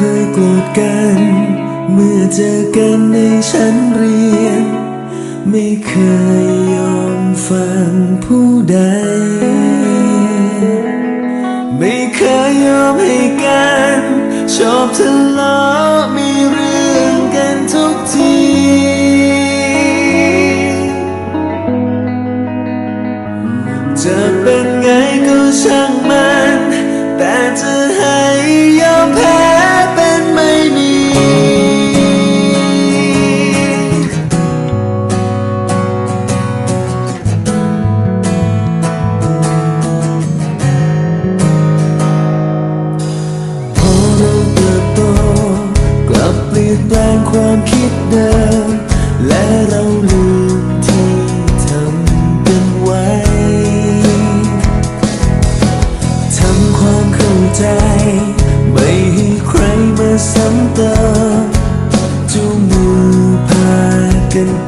เคยโกรธกัน เมื่อเจอกันในชั้นเรียน ไม่เคยยอมฟังผู้ใด ไม่เคยยอมให้กัน ชอบทะเลาะมี in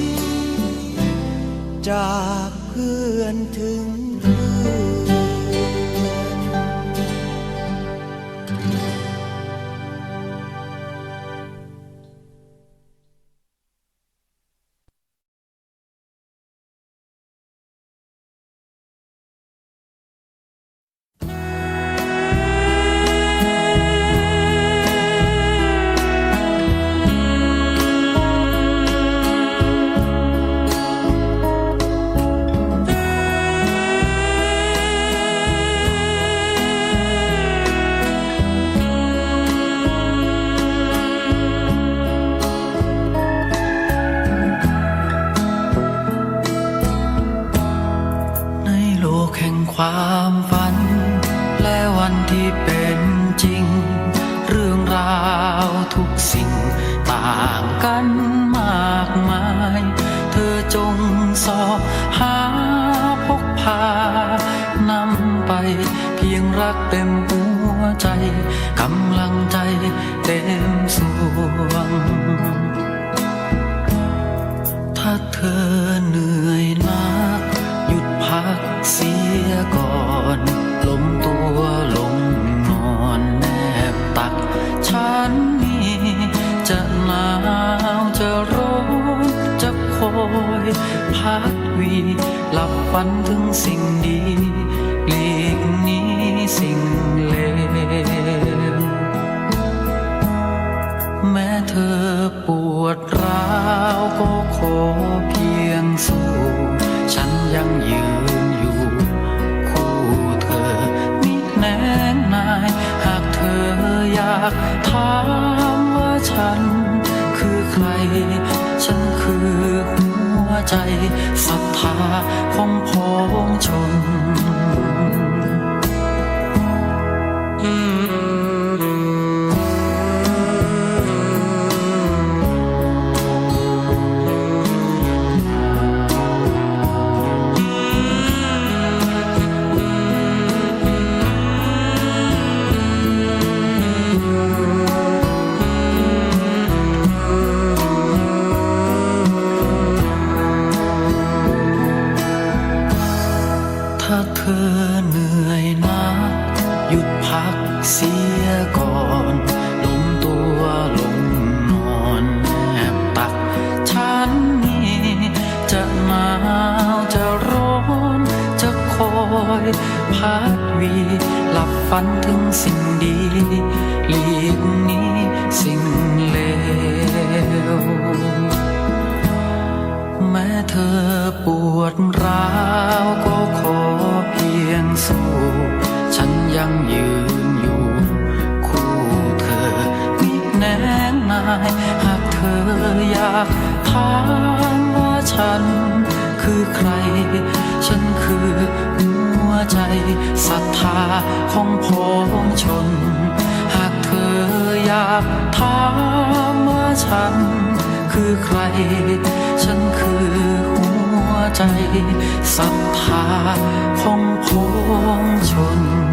จากเพื่อนถึงเพื่อน ก พักวีหลับฝันถึงสิ่งดีหลีกนี้สิ่งเลวแม้เธอปวดร้าวก็ขอเพียงสู้ ฉันยังยืนอยู่ คู่เธอมิแน่าย หากเธออยากถามว่าฉัน คือใคร ฉันคือ ใจศรัทธาของพ้องชน เสียก่อนลงตัวลงนอนแนบตักฉันนี่จะหนาวจะร้อนจะคอยพัดวีหลับฝันถึงสิ่งดีหลีกนี้สิ่งเลวแม้เธอปวดร้าวก็ขอเพียงสู้ ฉันยังยืนายหากเธออยากถามว่าฉันคือใคร ฉันคือหัวใจศรัทธาของพ้องชน หากเธออยากถามว่าฉันคือใคร ฉันคือหัวใจศรัทธาของพ้องชน